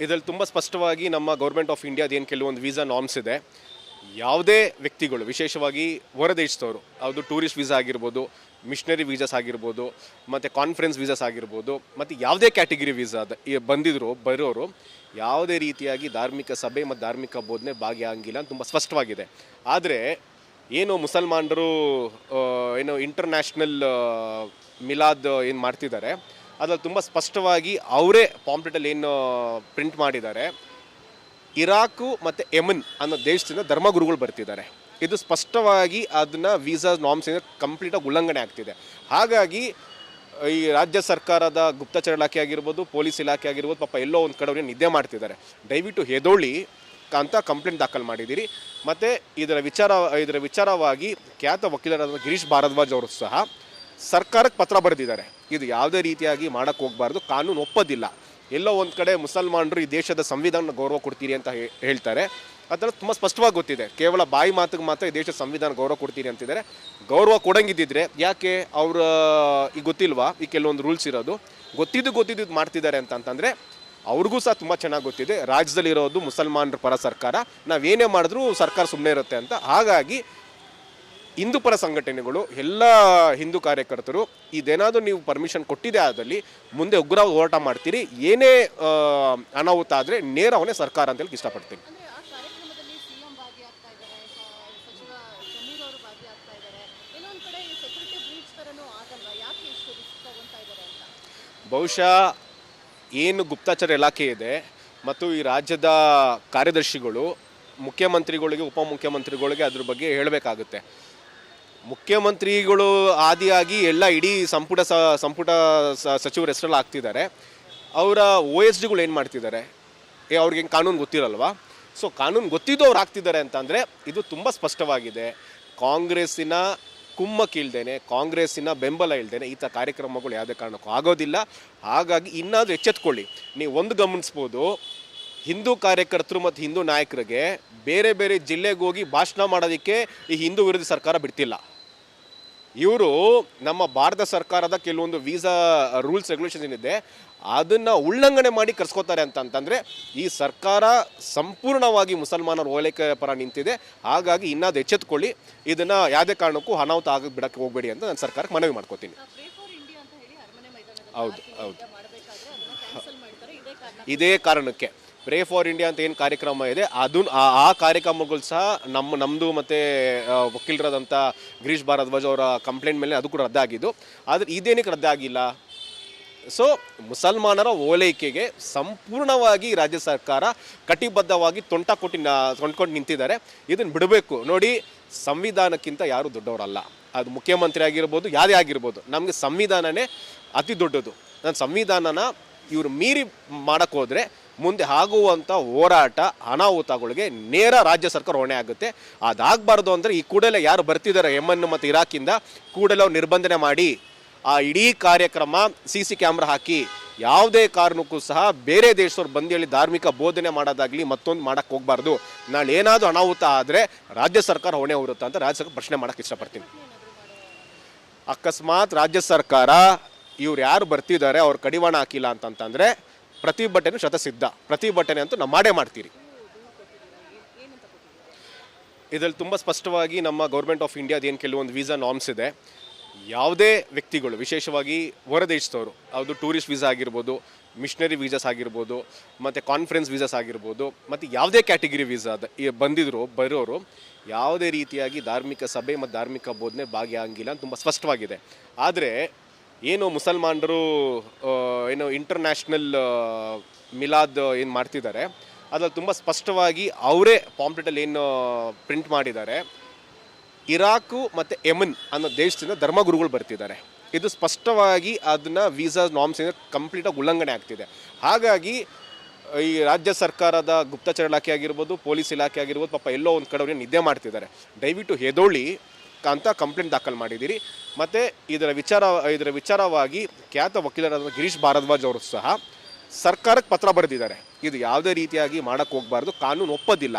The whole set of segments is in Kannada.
ಇದರಲ್ಲಿ ತುಂಬ ಸ್ಪಷ್ಟವಾಗಿ ನಮ್ಮ ಗೌರ್ಮೆಂಟ್ ಆಫ್ ಇಂಡಿಯಾದ ಏನು ಕೆಲವೊಂದು ವೀಸಾ ನಾರ್ಮ್ಸ್ ಇದೆ, ಯಾವುದೇ ವ್ಯಕ್ತಿಗಳು, ವಿಶೇಷವಾಗಿ ಹೊರದೇಶದವರು ಅದು ಟೂರಿಸ್ಟ್ ವೀಸಾ ಆಗಿರ್ಬೋದು, ಮಿಷನರಿ ವೀಸಾಸ್ ಆಗಿರ್ಬೋದು, ಮತ್ತು ಕಾನ್ಫರೆನ್ಸ್ ವೀಸಾಸ್ ಆಗಿರ್ಬೋದು, ಮತ್ತು ಯಾವುದೇ ಕ್ಯಾಟಗರಿ ವೀಸಾ ಬಂದಿದ್ರು, ಬರೋರು, ಯಾವುದೇ ರೀತಿಯಾಗಿ ಧಾರ್ಮಿಕ ಸಭೆ ಮತ್ತು ಧಾರ್ಮಿಕ ಬೋಧನೆ ಭಾಗಿಯಾಗಿಲ್ಲ ಅಂತ ತುಂಬ ಸ್ಪಷ್ಟವಾಗಿದೆ. ಆದರೆ ಏನು ಮುಸಲ್ಮಾನರು ಏನು ಇಂಟರ್ನ್ಯಾಷನಲ್ ಮಿಲಾದ್ ಏನು ಮಾಡ್ತಿದ್ದಾರೆ ಅದ್ರಲ್ಲಿ ತುಂಬ ಸ್ಪಷ್ಟವಾಗಿ ಅವರೇ ಪಾಂಪ್ಲೆಟಲ್ಲಿ ಏನು ಪ್ರಿಂಟ್ ಮಾಡಿದ್ದಾರೆ. ಇರಾಕು ಮತ್ತು ಎಮನ್ ಅನ್ನೋ ದೇಶದಿಂದ ಧರ್ಮಗುರುಗಳು ಬರ್ತಿದ್ದಾರೆ. ಇದು ಸ್ಪಷ್ಟವಾಗಿ ಅದನ್ನ ವೀಸಾ ನಾಮ್ಸಿಂದ ಕಂಪ್ಲೀಟಾಗಿ ಉಲ್ಲಂಘನೆ ಆಗ್ತಿದೆ. ಹಾಗಾಗಿ ಈ ರಾಜ್ಯ ಸರ್ಕಾರದ ಗುಪ್ತಚರ ಇಲಾಖೆ ಆಗಿರ್ಬೋದು, ಪೊಲೀಸ್ ಇಲಾಖೆ ಆಗಿರ್ಬೋದು, ಪಾಪ ಎಲ್ಲೋ ಒಂದು ಕಡೆ ನಿದ್ದೆ ಮಾಡ್ತಿದ್ದಾರೆ. ದಯವಿಟ್ಟು ಹೆದೋಳಿ ಅಂತ ಕಂಪ್ಲೇಂಟ್ ದಾಖಲು ಮಾಡಿದ್ದೀರಿ. ಮತ್ತು ಇದರ ವಿಚಾರ, ಇದರ ವಿಚಾರವಾಗಿ ಖ್ಯಾತ ವಕೀಲರಾದ ಗಿರೀಶ್ ಭಾರದ್ವಾಜ್ ಅವರು ಸಹ ಸರ್ಕಾರಕ್ಕೆ ಪತ್ರ ಬರೆದಿದ್ದಾರೆ. ಇದು ಯಾವುದೇ ರೀತಿಯಾಗಿ ಮಾಡಕ್ಕೆ ಹೋಗಬಾರ್ದು. ಕಾನೂನು ಒಪ್ಪೋದಿಲ್ಲ. ಎಲ್ಲೋ ಒಂದು ಕಡೆ ಮುಸಲ್ಮಾನರು ಈ ದೇಶದ ಸಂವಿಧಾನ ಗೌರವ ಕೊಡ್ತೀರಿ ಅಂತ ಹೇಳ್ತಾರೆ. ಅದರ ತುಂಬ ಸ್ಪಷ್ಟವಾಗಿ ಗೊತ್ತಿದೆ. ಕೇವಲ ಬಾಯಿ ಮಾತಿಗೆ ಮಾತ್ರ ಈ ದೇಶದ ಸಂವಿಧಾನ ಗೌರವ ಕೊಡ್ತೀರಿ ಅಂತಿದ್ದಾರೆ. ಗೌರವ ಕೊಡಂಗಿದ್ದಿದ್ರೆ ಯಾಕೆ ಅವ್ರ ಈಗ ಗೊತ್ತಿಲ್ವಾ? ಈ ಕೆಲವೊಂದು ರೂಲ್ಸ್ ಇರೋದು. ಗೊತ್ತಿದ್ದು ಗೊತ್ತಿದ್ದು ಮಾಡ್ತಿದ್ದಾರೆ ಅಂತ ಅಂತಂದರೆ ಅವ್ರಿಗೂ ಸಹ ತುಂಬ ಚೆನ್ನಾಗಿ ಗೊತ್ತಿದೆ. ರಾಜ್ಯದಲ್ಲಿರೋದು ಮುಸಲ್ಮಾನರ ಪರ ಸರ್ಕಾರ. ನಾವೇನೇ ಮಾಡಿದ್ರೂ ಸರ್ಕಾರ ಸುಮ್ಮನೆ ಇರುತ್ತೆ ಅಂತ. ಹಾಗಾಗಿ ಹಿಂದೂ ಪರ ಸಂಘಟನೆಗಳು ಎಲ್ಲ ಹಿಂದೂ ಕಾರ್ಯಕರ್ತರು ಇದೇನಾದರೂ ನೀವು ಪರ್ಮಿಷನ್ ಕೊಟ್ಟಿದೆ ಆದಲ್ಲಿ ಮುಂದೆ ಉಗ್ರ ಹೋರಾಟ ಮಾಡ್ತೀರಿ ಏನೇ ಅನಾಹುತ ಆದರೆ ನೇರ ಅವನೇ ಸರ್ಕಾರ ಅಂತ ಹೇಳಿ ಇಷ್ಟಪಡ್ತೀನಿ. ಬಹುಶಃ ಏನು ಗುಪ್ತಚರ ಇಲಾಖೆ ಇದೆ ಮತ್ತು ಈ ರಾಜ್ಯದ ಕಾರ್ಯದರ್ಶಿಗಳು ಮುಖ್ಯಮಂತ್ರಿಗಳಿಗೆ ಉಪಮುಖ್ಯಮಂತ್ರಿಗಳಿಗೆ ಅದ್ರ ಬಗ್ಗೆ ಹೇಳಬೇಕಾಗುತ್ತೆ. ಮುಖ್ಯಮಂತ್ರಿಗಳು ಆದಿಯಾಗಿ ಎಲ್ಲ ಇಡೀ ಸಂಪುಟ ಸಂಪುಟ ಸಚಿವರ ಹೆಸರಲ್ಲಿ ಆಗ್ತಿದ್ದಾರೆ. ಅವರ ಓ ಎಸ್ ಡಿಗಳು ಏನು ಮಾಡ್ತಿದ್ದಾರೆ? ಏ ಅವ್ರಿಗೆ ಕಾನೂನು ಗೊತ್ತಿರಲ್ವಾ? ಸೊ ಕಾನೂನು ಗೊತ್ತಿದ್ದು ಅವ್ರು ಆಗ್ತಿದ್ದಾರೆ ಅಂತಂದರೆ ಇದು ತುಂಬ ಸ್ಪಷ್ಟವಾಗಿದೆ. ಕಾಂಗ್ರೆಸ್ಸಿನ ಕುಮ್ಮಕ್ಕು ಇಲ್ದೇನೆ, ಕಾಂಗ್ರೆಸ್ಸಿನ ಬೆಂಬಲ ಇಲ್ದೇನೆ ಈ ಥರ ಕಾರ್ಯಕ್ರಮಗಳು ಯಾವುದೇ ಕಾರಣಕ್ಕೂ ಆಗೋದಿಲ್ಲ. ಹಾಗಾಗಿ ಇನ್ನಾದರೂ ಎಚ್ಚೆತ್ಕೊಳ್ಳಿ. ನೀವು ಒಂದು ಗಮನಿಸ್ಬೋದು, ಹಿಂದೂ ಕಾರ್ಯಕರ್ತರು ಮತ್ತು ಹಿಂದೂ ನಾಯಕರಿಗೆ ಬೇರೆ ಬೇರೆ ಜಿಲ್ಲೆಗೆ ಹೋಗಿ ಭಾಷಣ ಮಾಡೋದಕ್ಕೆ ಈ ಹಿಂದೂ ವಿರೋಧಿ ಸರ್ಕಾರ ಬಿಡ್ತಿಲ್ಲ. ಇವರು ನಮ್ಮ ಭಾರತ ಸರ್ಕಾರದ ಕೆಲವೊಂದು ವೀಸಾ ರೂಲ್ಸ್ ರೆಗ್ಯುಲೇಷನ್ ಏನಿದೆ ಅದನ್ನ ಉಲ್ಲಂಘನೆ ಮಾಡಿ ಕರ್ಸ್ಕೋತಾರೆ ಅಂತ ಅಂತಂದ್ರೆ ಈ ಸರ್ಕಾರ ಸಂಪೂರ್ಣವಾಗಿ ಮುಸಲ್ಮಾನರ ಓಲೈಕೆ ಪರ ನಿಂತಿದೆ. ಹಾಗಾಗಿ ಇನ್ನಾದ್ರು ಎಚ್ಚೆತ್ಕೊಳ್ಳಿ. ಇದನ್ನ ಯಾವುದೇ ಕಾರಣಕ್ಕೂ ಅನಾಹುತ ಆಗ ಬಿಡಕ್ಕೆ ಹೋಗಬೇಡಿ ಅಂತ ನಾನು ಸರ್ಕಾರಕ್ಕೆ ಮನವಿ ಮಾಡ್ಕೋತೀನಿ. ಹೌದು, ಹೌದು. ಇದೇ ಕಾರಣಕ್ಕೆ. ಪ್ರೇ ಫಾರ್ ಇಂಡಿಯಾ ಅಂತ ಏನು ಕಾರ್ಯಕ್ರಮ ಇದೆ ಅದು ಆ ಕಾರ್ಯಕ್ರಮಗಳು ಸಹ ನಮ್ಮ ನಮ್ಮದು ಮತ್ತು ವಕೀಲರಾದಂಥ ಗಿರೀಶ್ ಭಾರದ್ವಾಜ್ ಅವರ ಕಂಪ್ಲೇಂಟ್ ಮೇಲೆ ಅದು ಕೂಡ ರದ್ದಾಗಿದ್ದು. ಆದರೆ ಇದೇನಕ್ಕೆ ರದ್ದಾಗಿಲ್ಲ? ಸೊ ಮುಸಲ್ಮಾನರ ಓಲೈಕೆಗೆ ಸಂಪೂರ್ಣವಾಗಿ ರಾಜ್ಯ ಸರ್ಕಾರ ಕಟಿಬದ್ಧವಾಗಿ ತೊಂಟ ಕೊಟ್ಟಿ ತೊಂಡ್ಕೊಂಡು ನಿಂತಿದ್ದಾರೆ. ಇದನ್ನು ಬಿಡಬೇಕು. ನೋಡಿ, ಸಂವಿಧಾನಕ್ಕಿಂತ ಯಾರು ದೊಡ್ಡವರಲ್ಲ. ಅದು ಮುಖ್ಯಮಂತ್ರಿ ಆಗಿರ್ಬೋದು, ಯಾರೇ ಆಗಿರ್ಬೋದು, ನಮಗೆ ಸಂವಿಧಾನನೇ ಅತಿ ದೊಡ್ಡದು. ನಾನು ಸಂವಿಧಾನನ ಇವರು ಮೀರಿ ಮಾಡೋಕ್ಕೋದ್ರೆ ಮುಂದೆ ಆಗುವಂಥ ಹೋರಾಟ ಅನಾಹುತಗಳಿಗೆ ನೇರ ರಾಜ್ಯ ಸರ್ಕಾರ ಹೊಣೆ ಆಗುತ್ತೆ. ಅದಾಗಬಾರ್ದು ಅಂದರೆ ಈ ಕೂಡಲೇ ಯಾರು ಬರ್ತಿದ್ದಾರೆ ಯಮನ್ ಮತ್ತು ಇರಾಕಿಂದ ಕೂಡಲೇ ಅವ್ರು ನಿರ್ಬಂಧನೆ ಮಾಡಿ ಆ ಇಡೀ ಕಾರ್ಯಕ್ರಮ ಸಿ ಸಿ ಕ್ಯಾಮ್ರಾ ಹಾಕಿ ಯಾವುದೇ ಕಾರಣಕ್ಕೂ ಸಹ ಬೇರೆ ದೇಶದವ್ರು ಬಂದು ಹೇಳಿ ಧಾರ್ಮಿಕ ಬೋಧನೆ ಮಾಡೋದಾಗಲಿ ಮತ್ತೊಂದು ಮಾಡಕ್ಕೆ ಹೋಗಬಾರ್ದು. ನಾಳೆ ಏನಾದರೂ ಅನಾಹುತ ಆದರೆ ರಾಜ್ಯ ಸರ್ಕಾರ ಹೊಣೆ ಹೊರುತ್ತೆ ಅಂತ ರಾಜ್ಯ ಸರ್ಕಾರ ಪ್ರಶ್ನೆ ಮಾಡಕ್ಕೆ ಇಷ್ಟಪಡ್ತೀನಿ. ಅಕಸ್ಮಾತ್ ರಾಜ್ಯ ಸರ್ಕಾರ ಇವ್ರು ಯಾರು ಬರ್ತಿದ್ದಾರೆ ಅವ್ರು ಕಡಿವಾಣ ಹಾಕಿಲ್ಲ ಅಂತಂತಂದರೆ ಪ್ರತಿಭಟನೆ ಶತಸಿದ್ಧ. ಪ್ರತಿಭಟನೆ ಅಂತೂ ನಾವು ಮಾಡೇ ಮಾಡ್ತೀರಿ. ಇದರಲ್ಲಿ ತುಂಬ ಸ್ಪಷ್ಟವಾಗಿ ನಮ್ಮ ಗೌರ್ಮೆಂಟ್ ಆಫ್ ಇಂಡಿಯಾದ ಏನು ಕೆಲವೊಂದು ವೀಸಾ ನಾರ್ಮ್ಸ್ ಇದೆ. ಯಾವುದೇ ವ್ಯಕ್ತಿಗಳು, ವಿಶೇಷವಾಗಿ ಹೊರದೇಶದವರು, ಅದು ಟೂರಿಸ್ಟ್ ವೀಸಾ ಆಗಿರ್ಬೋದು, ಮಿಷನರಿ ವೀಸಾಸ್ ಆಗಿರ್ಬೋದು, ಮತ್ತು ಕಾನ್ಫರೆನ್ಸ್ ವೀಸಾಸ್ ಆಗಿರ್ಬೋದು, ಮತ್ತು ಯಾವುದೇ ಕ್ಯಾಟಗಿರಿ ವೀಸಾ ಬಂದಿದ್ರು, ಬರೋರು, ಯಾವುದೇ ರೀತಿಯಾಗಿ ಧಾರ್ಮಿಕ ಸಭೆ ಮತ್ತು ಧಾರ್ಮಿಕ ಬೋಧನೆ ಭಾಗಿಯಾಗಿಲ್ಲ ಅಂತ ತುಂಬ ಸ್ಪಷ್ಟವಾಗಿದೆ. ಆದರೆ ಏನು ಮುಸಲ್ಮಾನರು ಏನು ಇಂಟರ್ನ್ಯಾಷನಲ್ ಮಿಲಾದ್ ಏನು ಮಾಡ್ತಿದ್ದಾರೆ, ಅದ್ರಲ್ಲಿ ತುಂಬ ಸ್ಪಷ್ಟವಾಗಿ ಅವರೇ ಪಾಂಪ್ಲೆಟಲ್ಲಿ ಏನು ಪ್ರಿಂಟ್ ಮಾಡಿದ್ದಾರೆ. ಇರಾಕು ಮತ್ತು ಯಮನ್ ಅನ್ನೋ ದೇಶದಿಂದ ಧರ್ಮಗುರುಗಳು ಬರ್ತಿದ್ದಾರೆ. ಇದು ಸ್ಪಷ್ಟವಾಗಿ ಅದನ್ನ ವೀಸಾ ನಾಮ್ಸಿಂದ ಕಂಪ್ಲೀಟಾಗಿ ಉಲ್ಲಂಘನೆ ಆಗ್ತಿದೆ. ಹಾಗಾಗಿ, ಈ ರಾಜ್ಯ ಸರ್ಕಾರದ ಗುಪ್ತಚರ ಇಲಾಖೆ ಆಗಿರ್ಬೋದು, ಪೊಲೀಸ್ ಇಲಾಖೆ ಆಗಿರ್ಬೋದು, ಪಾಪ ಎಲ್ಲೋ ಒಂದು ಕಡೆ ಅವ್ರಿಗೆ ನಿದ್ದೆ ಮಾಡ್ತಿದ್ದಾರೆ. ದಯವಿಟ್ಟು ಹೆದೋಳಿ. ಅಂತ ಕಂಪ್ಲೇಂಟ್ ದಾಖಲು ಮಾಡಿದ್ದೀರಿ. ಮತ್ತು ಇದರ ವಿಚಾರ, ಇದರ ವಿಚಾರವಾಗಿ ಖ್ಯಾತ ವಕೀಲರಾದ ಗಿರೀಶ್ ಭಾರದ್ವಾಜ್ ಅವರು ಸಹ ಸರ್ಕಾರಕ್ಕೆ ಪತ್ರ ಬರೆದಿದ್ದಾರೆ. ಇದು ಯಾವುದೇ ರೀತಿಯಾಗಿ ಮಾಡೋಕ್ಕೆ ಹೋಗಬಾರ್ದು, ಕಾನೂನು ಒಪ್ಪೋದಿಲ್ಲ.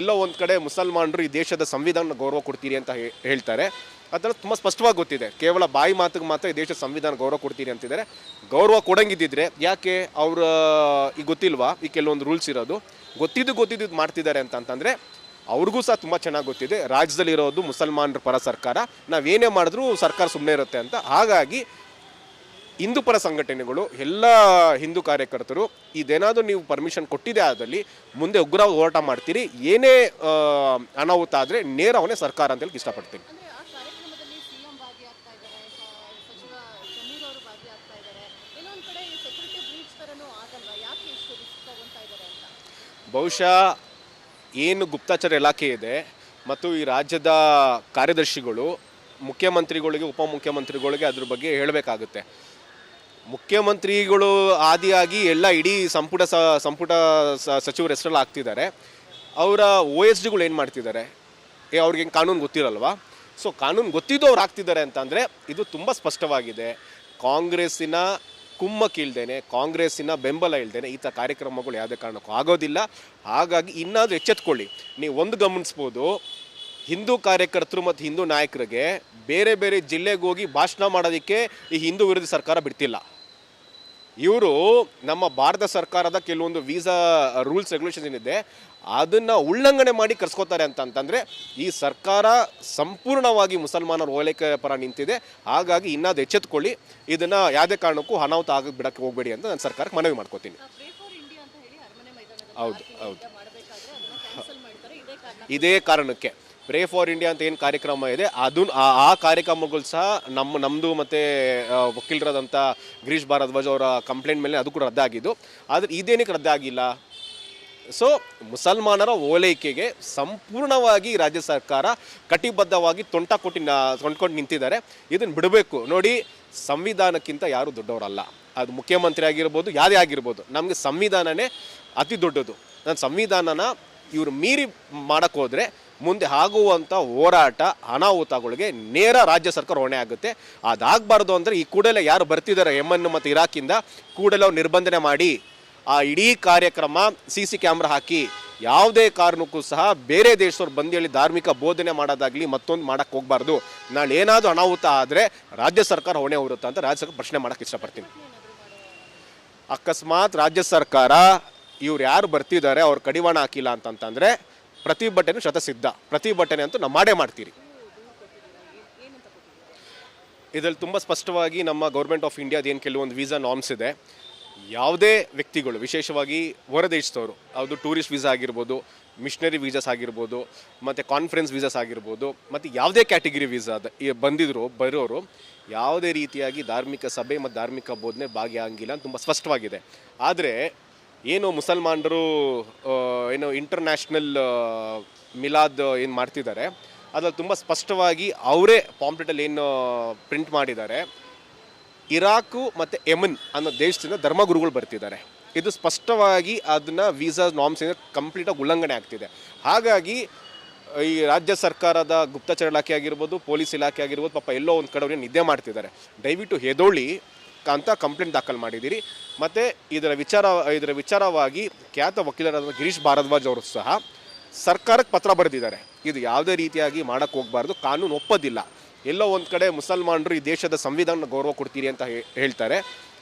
ಎಲ್ಲೋ ಒಂದು ಕಡೆ ಮುಸಲ್ಮಾನರು ಈ ದೇಶದ ಸಂವಿಧಾನ ಗೌರವ ಕೊಡ್ತೀರಿ ಅಂತ ಹೇಳ್ತಾರೆ. ಅದರಲ್ಲಿ ತುಂಬ ಸ್ಪಷ್ಟವಾಗಿ ಗೊತ್ತಿದೆ. ಕೇವಲ ಬಾಯಿ ಮಾತಿಗೆ ಮಾತ್ರ ಈ ದೇಶದ ಸಂವಿಧಾನ ಗೌರವ ಕೊಡ್ತೀರಿ ಅಂತಿದ್ದಾರೆ. ಗೌರವ ಕೊಡಂಗಿದ್ದಿದ್ರೆ ಯಾಕೆ ಅವ್ರ ಈಗ ಗೊತ್ತಿಲ್ವಾ? ಈ ಕೆಲವೊಂದು ರೂಲ್ಸ್ ಇರೋದು. ಗೊತ್ತಿದ್ದು ಗೊತ್ತಿದ್ದು ಮಾಡ್ತಿದ್ದಾರೆ ಅಂತ ಅಂತಂದರೆ ಅವ್ರಿಗೂ ಸಹ ತುಂಬ ಚೆನ್ನಾಗಿ ಗೊತ್ತಿದೆ. ರಾಜ್ಯದಲ್ಲಿರೋದು ಮುಸಲ್ಮಾನರ ಪರ ಸರ್ಕಾರ. ನಾವೇನೇ ಮಾಡಿದ್ರೂ ಸರ್ಕಾರ ಸುಮ್ಮನೆ ಇರುತ್ತೆ ಅಂತ. ಹಾಗಾಗಿ ಹಿಂದೂ ಪರ ಸಂಘಟನೆಗಳು ಎಲ್ಲ ಹಿಂದೂ ಕಾರ್ಯಕರ್ತರು ಇದೇನಾದರೂ ನೀವು ಪರ್ಮಿಷನ್ ಕೊಟ್ಟಿದೆ ಆದಲ್ಲಿ ಮುಂದೆ ಉಗ್ರ ಹೋರಾಟ ಮಾಡ್ತೀರಿ. ಏನೇ ಅನಾಹುತ ಆದರೆ ನೇರ ಅವನೇ ಸರ್ಕಾರ ಅಂತ ಹೇಳಿ ಇಷ್ಟಪಡ್ತೀನಿ. ಬಹುಶಃ ಏನು ಗುಪ್ತಚರ ಇಲಾಖೆ ಇದೆ ಮತ್ತು ಈ ರಾಜ್ಯದ ಕಾರ್ಯದರ್ಶಿಗಳು, ಮುಖ್ಯಮಂತ್ರಿಗಳಿಗೆ, ಉಪಮುಖ್ಯಮಂತ್ರಿಗಳಿಗೆ ಅದ್ರ ಬಗ್ಗೆ ಹೇಳಬೇಕಾಗುತ್ತೆ. ಮುಖ್ಯಮಂತ್ರಿಗಳು ಆದಿಯಾಗಿ ಎಲ್ಲ ಇಡೀ ಸಂಪುಟ ಸ, ಸಂಪುಟ ಸಚಿವರ ಹೆಸರಲ್ಲಿ ಆಗ್ತಿದ್ದಾರೆ. ಅವರ ಓ ಎಸ್ ಡಿಗಳು ಏನು ಮಾಡ್ತಿದ್ದಾರೆ? ಏ, ಅವ್ರಿಗೆ ಕಾನೂನು ಗೊತ್ತಿರಲ್ವಾ? ಸೊ, ಕಾನೂನು ಗೊತ್ತಿದ್ದು ಅವ್ರು ಆಗ್ತಿದ್ದಾರೆ ಅಂತಂದರೆ ಇದು ತುಂಬ ಸ್ಪಷ್ಟವಾಗಿದೆ. ಕಾಂಗ್ರೆಸ್ಸಿನ ಕುಮ್ಮಕ್ಕು ಇಲ್ದೇನೆ, ಕಾಂಗ್ರೆಸ್ಸಿನ ಬೆಂಬಲ ಇಲ್ದೇನೆ ಈ ಥರ ಕಾರ್ಯಕ್ರಮಗಳು ಯಾವುದೇ ಕಾರಣಕ್ಕೂ ಆಗೋದಿಲ್ಲ. ಹಾಗಾಗಿ ಇನ್ನಾದರೂ ಎಚ್ಚೆತ್ಕೊಳ್ಳಿ. ನೀವು ಒಂದು ಗಮನಿಸ್ಬೋದು, ಹಿಂದೂ ಕಾರ್ಯಕರ್ತರು ಮತ್ತು ಹಿಂದೂ ನಾಯಕರಿಗೆ ಬೇರೆ ಬೇರೆ ಜಿಲ್ಲೆಗೆ ಹೋಗಿ ಭಾಷಣ ಮಾಡೋದಕ್ಕೆ ಈ ಹಿಂದೂ ವಿರೋಧಿ ಸರ್ಕಾರ ಬಿಡ್ತಿಲ್ಲ. ಇವರು ನಮ್ಮ ಭಾರತ ಸರ್ಕಾರದ ಕೆಲವೊಂದು ವೀಸಾ ರೂಲ್ಸ್ ರೆಗ್ಯುಲೇಷನ್ ಏನಿದೆ ಅದನ್ನು ಉಲ್ಲಂಘನೆ ಮಾಡಿ ಕರ್ಸ್ಕೋತಾರೆ ಅಂತ ಅಂತಂದರೆ ಈ ಸರ್ಕಾರ ಸಂಪೂರ್ಣವಾಗಿ ಮುಸಲ್ಮಾನರ ಓಲೈಕೆ ಪರ ನಿಂತಿದೆ. ಹಾಗಾಗಿ ಇನ್ನಾದ ಎಚ್ಚೆತ್ಕೊಳ್ಳಿ. ಇದನ್ನು ಯಾವುದೇ ಕಾರಣಕ್ಕೂ ಅನಾಹುತ ಆಗಿ ಬಿಡಕ್ಕೆ ಹೋಗಬೇಡಿ ಅಂತ ನಾನು ಸರ್ಕಾರಕ್ಕೆ ಮನವಿ ಮಾಡ್ಕೋತೀನಿ. ಹೌದು, ಹೌದು. ಇದೇ ಕಾರಣಕ್ಕೆ. ಪ್ರೇ ಫಾರ್ ಇಂಡಿಯಾ ಅಂತ ಏನು ಕಾರ್ಯಕ್ರಮ ಇದೆ ಅದು ಆ- ಕಾರ್ಯಕ್ರಮಗಳು ಸಹ ನಮ್ಮ ನಮ್ಮದು ಮತ್ತು ವಕೀಲರಾದಂಥ ಗಿರೀಶ್ ಭಾರದ್ವಾಜ್ ಅವರ ಕಂಪ್ಲೇಂಟ್ ಮೇಲೆ ಅದು ಕೂಡ ರದ್ದಾಗಿದ್ದು. ಆದರೆ ಇದೇನಕ್ಕೆ ರದ್ದಾಗಿಲ್ಲ? ಸೊ ಮುಸಲ್ಮಾನರ ಓಲೈಕೆಗೆ ಸಂಪೂರ್ಣವಾಗಿ ರಾಜ್ಯ ಸರ್ಕಾರ ಕಟಿಬದ್ಧವಾಗಿ ತೊಂಟ ಕೊಟ್ಟಿ ತೊಂಡ್ಕೊಂಡು ನಿಂತಿದ್ದಾರೆ. ಇದನ್ನು ಬಿಡಬೇಕು. ನೋಡಿ, ಸಂವಿಧಾನಕ್ಕಿಂತ ಯಾರು ದೊಡ್ಡವರಲ್ಲ. ಅದು ಮುಖ್ಯಮಂತ್ರಿ ಆಗಿರ್ಬೋದು, ಯಾರೇ ಆಗಿರ್ಬೋದು, ನಮಗೆ ಸಂವಿಧಾನನೇ ಅತಿ ದೊಡ್ಡದು. ನಾನು ಸಂವಿಧಾನನ ಇವರು ಮೀರಿ ಮಾಡಕ್ಕೆ ಹೋದರೆ ಮುಂದೆ ಆಗುವಂಥ ಹೋರಾಟ ಅನಾಹುತಗಳಿಗೆ ನೇರ ರಾಜ್ಯ ಸರ್ಕಾರ ಹೊಣೆ ಆಗುತ್ತೆ. ಅದಾಗಬಾರ್ದು ಅಂದರೆ ಈ ಕೂಡಲೇ ಯಾರು ಬರ್ತಿದ್ದಾರೆ ಯಮನ್ ಮತ್ತು ಇರಾಕಿಂದ ಕೂಡಲೇ ಅವ್ರು ನಿರ್ಬಂಧನೆ ಮಾಡಿ ಆ ಇಡೀ ಕಾರ್ಯಕ್ರಮ ಸಿ ಸಿ ಕ್ಯಾಮ್ರಾ ಹಾಕಿ ಯಾವುದೇ ಕಾರಣಕ್ಕೂ ಸಹ ಬೇರೆ ದೇಶದವ್ರು ಬಂದು ಹೇಳಿ ಧಾರ್ಮಿಕ ಬೋಧನೆ ಮಾಡೋದಾಗಲಿ ಮತ್ತೊಂದು ಮಾಡೋಕ್ಕೆ ಹೋಗಬಾರ್ದು. ನಾಳೆ ಏನಾದರೂ ಅನಾಹುತ ಆದರೆ ರಾಜ್ಯ ಸರ್ಕಾರ ಹೊಣೆ ಹೊರುತ್ತೆ ಅಂತ ರಾಜ್ಯ ಸರ್ಕಾರ ಪ್ರಶ್ನೆ ಮಾಡೋಕ್ಕೆ ಇಷ್ಟಪಡ್ತೀನಿ. ಅಕಸ್ಮಾತ್ ರಾಜ್ಯ ಸರ್ಕಾರ ಇವ್ರು ಯಾರು ಬರ್ತಿದ್ದಾರೆ, ಅವ್ರು ಕಡಿವಾಣ ಹಾಕಿಲ್ಲ ಅಂತಂತಂದರೆ ಪ್ರತಿಭಟನೆ ಶತಸಿದ್ಧ. ಪ್ರತಿಭಟನೆ ಅಂತೂ ನಾವು ಮಾಡೇ ಮಾಡ್ತೀರಿ. ಇದರಲ್ಲಿ ತುಂಬ ಸ್ಪಷ್ಟವಾಗಿ ನಮ್ಮ ಗೌರ್ಮೆಂಟ್ ಆಫ್ ಇಂಡಿಯಾದ ಏನು ಕೆಲವೊಂದು ವೀಸಾ ನಾರ್ಮ್ಸ್ ಇದೆ. ಯಾವುದೇ ವ್ಯಕ್ತಿಗಳು, ವಿಶೇಷವಾಗಿ ಹೊರದೇಶದವರು ಅದು ಟೂರಿಸ್ಟ್ ವೀಸಾ ಆಗಿರ್ಬೋದು, ಮಿಷನರಿ ವೀಸಾಸ್ ಆಗಿರ್ಬೋದು, ಮತ್ತು ಕಾನ್ಫರೆನ್ಸ್ ವೀಸಾಸ್ ಆಗಿರ್ಬೋದು, ಮತ್ತು ಯಾವುದೇ ಕ್ಯಾಟಗರಿ ವೀಸಾ ಬಂದಿದ್ರು, ಬರೋರು, ಯಾವುದೇ ರೀತಿಯಾಗಿ ಧಾರ್ಮಿಕ ಸಭೆ ಮತ್ತು ಧಾರ್ಮಿಕ ಬೋಧನೆ ಭಾಗಿಯಾಗಿಲ್ಲ ಅಂತ ತುಂಬ ಸ್ಪಷ್ಟವಾಗಿದೆ. ಆದರೆ ಏನು ಮುಸಲ್ಮಾನರು ಏನು ಇಂಟರ್ನ್ಯಾಷನಲ್ ಮಿಲಾದ್ ಏನು ಮಾಡ್ತಿದ್ದಾರೆ, ಅದರಲ್ಲಿ ತುಂಬ ಸ್ಪಷ್ಟವಾಗಿ ಅವರೇ ಪಾಂಪ್ಲೆಟಲ್ಲಿ ಏನು ಪ್ರಿಂಟ್ ಮಾಡಿದ್ದಾರೆ. ಇರಾಕು ಮತ್ತು ಯಮನ್ ಅನ್ನೋ ದೇಶದಿಂದ ಧರ್ಮಗುರುಗಳು ಬರ್ತಿದ್ದಾರೆ. ಇದು ಸ್ಪಷ್ಟವಾಗಿ ಅದನ್ನು ವೀಸಾ ನಾಮ್ಸಿಂದ ಕಂಪ್ಲೀಟಾಗಿ ಉಲ್ಲಂಘನೆ ಆಗ್ತಿದೆ. ಹಾಗಾಗಿ ಈ ರಾಜ್ಯ ಸರ್ಕಾರದ ಗುಪ್ತಚರ ಇಲಾಖೆ ಆಗಿರ್ಬೋದು, ಪೊಲೀಸ್ ಇಲಾಖೆ ಆಗಿರ್ಬೋದು, ಪಾಪ ಎಲ್ಲೋ ಒಂದು ಕಡೆ ಅವ್ರಿಗೆ ನಿದ್ದೆ ಮಾಡ್ತಿದ್ದಾರೆ. ದಯವಿಟ್ಟು ಹೆದೋಳಿ. ಅಂತ ಕಂಪ್ಲೇಂಟ್ ದಾಖಲು ಮಾಡಿದ್ದೀರಿ. ಮತ್ತು ಇದರ ವಿಚಾರ, ಇದರ ವಿಚಾರವಾಗಿ ಖ್ಯಾತ ವಕೀಲರಾದ ಗಿರೀಶ್ ಭಾರದ್ವಾಜ್ ಅವರು ಸಹ ಸರ್ಕಾರಕ್ಕೆ ಪತ್ರ ಬರೆದಿದ್ದಾರೆ. ಇದು ಯಾವುದೇ ರೀತಿಯಾಗಿ ಮಾಡೋಕ್ಕೆ ಹೋಗಬಾರ್ದು, ಕಾನೂನು ಒಪ್ಪೋದಿಲ್ಲ. ಎಲ್ಲೋ ಒಂದು ಕಡೆ ಮುಸಲ್ಮಾನರು ಈ ದೇಶದ ಸಂವಿಧಾನ ಗೌರವ ಕೊಡ್ತೀರಿ ಅಂತ ಹೇಳ್ತಾರೆ.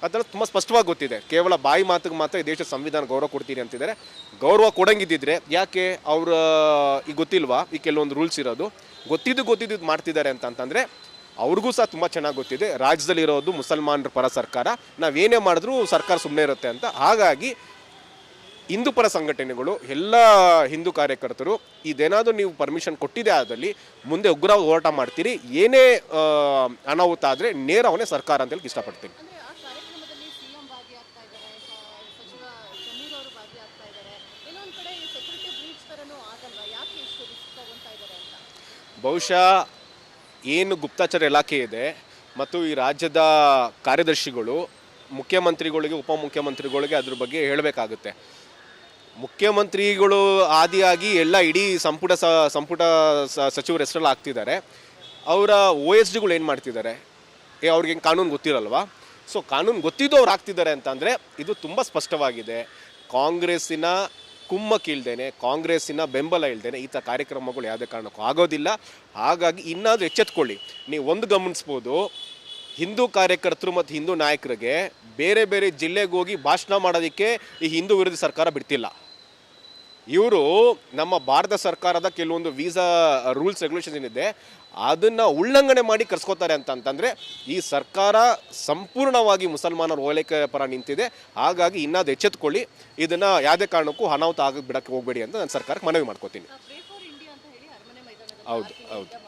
ಅದರ ತುಂಬ ಸ್ಪಷ್ಟವಾಗಿ ಗೊತ್ತಿದೆ. ಕೇವಲ ಬಾಯಿ ಮಾತಿಗೆ ಮಾತ್ರ ಈ ದೇಶದ ಸಂವಿಧಾನ ಗೌರವ ಕೊಡ್ತೀರಿ ಅಂತಿದ್ದಾರೆ. ಗೌರವ ಕೊಡಂಗಿದ್ದಿದ್ರೆ ಯಾಕೆ ಅವ್ರ ಈಗ ಗೊತ್ತಿಲ್ವಾ? ಈ ಕೆಲವೊಂದು ರೂಲ್ಸ್ ಇರೋದು. ಗೊತ್ತಿದ್ದು ಗೊತ್ತಿದ್ದು ಮಾಡ್ತಿದ್ದಾರೆ ಅಂತ ಅಂತಂದರೆ ಅವ್ರಿಗೂ ಸಹ ತುಂಬ ಚೆನ್ನಾಗಿ ಗೊತ್ತಿದೆ. ರಾಜ್ಯದಲ್ಲಿರೋದು ಮುಸಲ್ಮಾನರ ಪರ ಸರ್ಕಾರ. ನಾವೇನೇ ಮಾಡಿದ್ರೂ ಸರ್ಕಾರ ಸುಮ್ಮನೆ ಇರುತ್ತೆ ಅಂತ. ಹಾಗಾಗಿ ಹಿಂದೂ ಪರ ಸಂಘಟನೆಗಳು ಎಲ್ಲ ಹಿಂದೂ ಕಾರ್ಯಕರ್ತರು ಇದೇನಾದರೂ ನೀವು ಪರ್ಮಿಷನ್ ಕೊಟ್ಟಿದೆ ಆದಲ್ಲಿ ಮುಂದೆ ಉಗ್ರ ಹೋರಾಟ ಮಾಡ್ತೀರಿ. ಏನೇ ಅನಾಹುತ ಆದರೆ ನೇರ ಅವನೇ ಸರ್ಕಾರ ಅಂತ ಹೇಳಿ ಇಷ್ಟಪಡ್ತೀನಿ. ಬಹುಶಃ ಏನು ಗುಪ್ತಚರ ಇಲಾಖೆ ಇದೆ ಮತ್ತು ಈ ರಾಜ್ಯದ ಕಾರ್ಯದರ್ಶಿಗಳು, ಮುಖ್ಯಮಂತ್ರಿಗಳಿಗೆ, ಉಪಮುಖ್ಯಮಂತ್ರಿಗಳಿಗೆ ಅದ್ರ ಬಗ್ಗೆ ಹೇಳಬೇಕಾಗುತ್ತೆ. ಮುಖ್ಯಮಂತ್ರಿಗಳು ಆದಿಯಾಗಿ ಎಲ್ಲ ಇಡೀ ಸಂಪುಟ ಸ, ಸಂಪುಟ ಸಚಿವರ ಹೆಸರಲ್ಲಿ ಆಗ್ತಿದ್ದಾರೆ. ಅವರ ಒ ಎಸ್ ಡಿಗಳು ಏನು ಮಾಡ್ತಿದ್ದಾರೆ? ಏ, ಅವ್ರಿಗೆ ಕಾನೂನು ಗೊತ್ತಿರಲ್ವಾ? ಸೊ, ಕಾನೂನು ಗೊತ್ತಿದ್ದು ಅವ್ರು ಆಗ್ತಿದ್ದಾರೆ ಅಂತಂದರೆ ಇದು ತುಂಬ ಸ್ಪಷ್ಟವಾಗಿದೆ. ಕಾಂಗ್ರೆಸ್ಸಿನ ಕುಮ್ಮಕ್ ಇಲ್ದೇನೆ, ಕಾಂಗ್ರೆಸ್ಸಿನ ಬೆಂಬಲ ಇಲ್ದೇನೆ ಈ ಥರ ಕಾರ್ಯಕ್ರಮಗಳು ಯಾವುದೇ ಕಾರಣಕ್ಕೂ ಆಗೋದಿಲ್ಲ. ಹಾಗಾಗಿ ಇನ್ನಾದರೂ ಎಚ್ಚೆತ್ಕೊಳ್ಳಿ. ನೀವು ಒಂದು ಗಮನಿಸ್ಬೋದು, ಹಿಂದೂ ಕಾರ್ಯಕರ್ತರು ಮತ್ತು ಹಿಂದೂ ನಾಯಕರಿಗೆ ಬೇರೆ ಬೇರೆ ಜಿಲ್ಲೆಗೆ ಹೋಗಿ ಭಾಷಣ ಮಾಡೋದಕ್ಕೆ ಈ ಹಿಂದೂ ವಿರೋಧಿ ಸರ್ಕಾರ ಬಿಡ್ತಿಲ್ಲ. ಇವರು ನಮ್ಮ ಭಾರತ ಸರ್ಕಾರದ ಕೆಲವೊಂದು ವೀಸಾ, ರೂಲ್ಸ್ ರೆಗ್ಯುಲೇಷನ್ ಏನಿದೆ ಅದನ್ನು ಉಲ್ಲಂಘನೆ ಮಾಡಿ ಕರ್ಸ್ಕೋತಾರೆ ಅಂತ ಅಂತಂದರೆ ಈ ಸರ್ಕಾರ ಸಂಪೂರ್ಣವಾಗಿ ಮುಸಲ್ಮಾನರ ಓಲೈಕೆ ಪರ ನಿಂತಿದೆ. ಹಾಗಾಗಿ ಇನ್ನಾದು ಎಚ್ಚೆತ್ಕೊಳ್ಳಿ. ಇದನ್ನು ಯಾವುದೇ ಕಾರಣಕ್ಕೂ ಅನಾಹುತ ಆಗ ಬಿಡಕ್ಕೆ ಹೋಗಬೇಡಿ ಅಂತ ನಾನು ಸರ್ಕಾರಕ್ಕೆ ಮನವಿ ಮಾಡ್ಕೋತೀನಿ. ಹೌದು, ಹೌದು.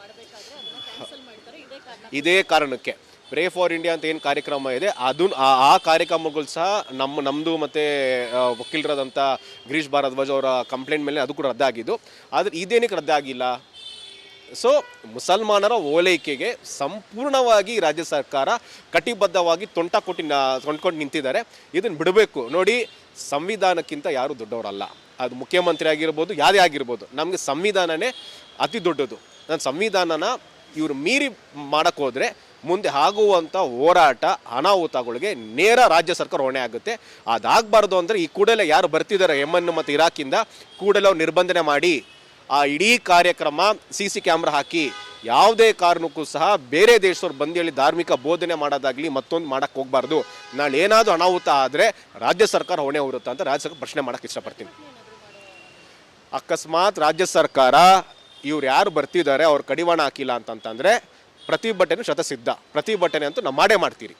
ಅದನ್ನ ಇದೇ ಕಾರಣ ಇದೇ ಕಾರಣಕ್ಕೆ. ಪ್ರೇ ಫಾರ್ ಇಂಡಿಯಾ ಅಂತ ಏನು ಕಾರ್ಯಕ್ರಮ ಇದೆ? ಅದು ಆ- ಆ ಕಾರ್ಯಕ್ರಮಗಳು ಸಹ ನಮ್ಮ ನಮ್ಮದು ಮತ್ತು ವಕೀಲರಾದಂಥ ಗಿರೀಶ್ ಭಾರದ್ವಾಜ್ ಅವರ ಕಂಪ್ಲೇಂಟ್ ಮೇಲೆ ಅದು ಕೂಡ ರದ್ದಾಗಿದ್ದು. ಆದರೆ ಇದೇನಕ್ಕೆ ರದ್ದಾಗಿಲ್ಲ? ಸೊ ಮುಸಲ್ಮಾನರ ಓಲೈಕೆಗೆ ಸಂಪೂರ್ಣವಾಗಿ ರಾಜ್ಯ ಸರ್ಕಾರ ಕಟಿಬದ್ಧವಾಗಿ ತೊಂಟ ಕೊಟ್ಟಿ ತೊಂಡ್ಕೊಂಡು ನಿಂತಿದ್ದಾರೆ. ಇದನ್ನು ಬಿಡಬೇಕು. ನೋಡಿ, ಸಂವಿಧಾನಕ್ಕಿಂತ ಯಾರು ದೊಡ್ಡವರಲ್ಲ. ಅದು ಮುಖ್ಯಮಂತ್ರಿ ಆಗಿರ್ಬೋದು, ಯಾರೇ ಆಗಿರ್ಬೋದು, ನಮಗೆ ಸಂವಿಧಾನನೇ ಅತಿ ದೊಡ್ಡದು. ನಾನು ಸಂವಿಧಾನನ ಇವರು ಮೀರಿ ಮಾಡೋಕ್ಕೋದ್ರೆ ಮುಂದೆ ಆಗುವಂಥ ಹೋರಾಟ, ಅನಾಹುತಗಳಿಗೆ ನೇರ ರಾಜ್ಯ ಸರ್ಕಾರ ಹೊಣೆ ಆಗುತ್ತೆ. ಅದಾಗಬಾರ್ದು ಅಂದರೆ ಈ ಕೂಡಲೇ ಯಾರು ಬರ್ತಿದ್ದಾರೆ ಯಮನ್ ಮತ್ತು ಇರಾಕಿಂದ, ಕೂಡಲೇ ಅವ್ರು ನಿರ್ಬಂಧನೆ ಮಾಡಿ. ಆ ಇಡೀ ಕಾರ್ಯಕ್ರಮ ಸಿ ಸಿ ಕ್ಯಾಮ್ರಾ ಹಾಕಿ ಯಾವುದೇ ಕಾರಣಕ್ಕೂ ಸಹ ಬೇರೆ ದೇಶದವ್ರು ಬಂದು ಹೇಳಿ ಧಾರ್ಮಿಕ ಬೋಧನೆ ಮಾಡೋದಾಗ್ಲಿ ಮತ್ತೊಂದು ಮಾಡೋಕ್ಕೆ ಹೋಗಬಾರ್ದು. ನಾಳೆ ಏನಾದರೂ ಅನಾಹುತ ಆದರೆ ರಾಜ್ಯ ಸರ್ಕಾರ ಹೊಣೆ ಹೊರುತ್ತೆ ಅಂತ ರಾಜ್ಯ ಸರ್ಕಾರ ಪ್ರಶ್ನೆ ಮಾಡೋಕ್ಕೆ ಇಷ್ಟಪಡ್ತೀನಿ. ಅಕಸ್ಮಾತ್ ರಾಜ್ಯ ಸರ್ಕಾರ ಇವ್ರು ಯಾರು ಬರ್ತಿದ್ದಾರೆ, ಅವ್ರು ಕಡಿವಾಣ ಹಾಕಿಲ್ಲ ಅಂತಂತಂದರೆ ಪ್ರತಿಭಟನೆ ಶತಸಿದ್ಧ. ಪ್ರತಿಭಟನೆ ಅಂತೂ ನಾವು ಮಾಡೇ ಮಾಡ್ತೀರಿ.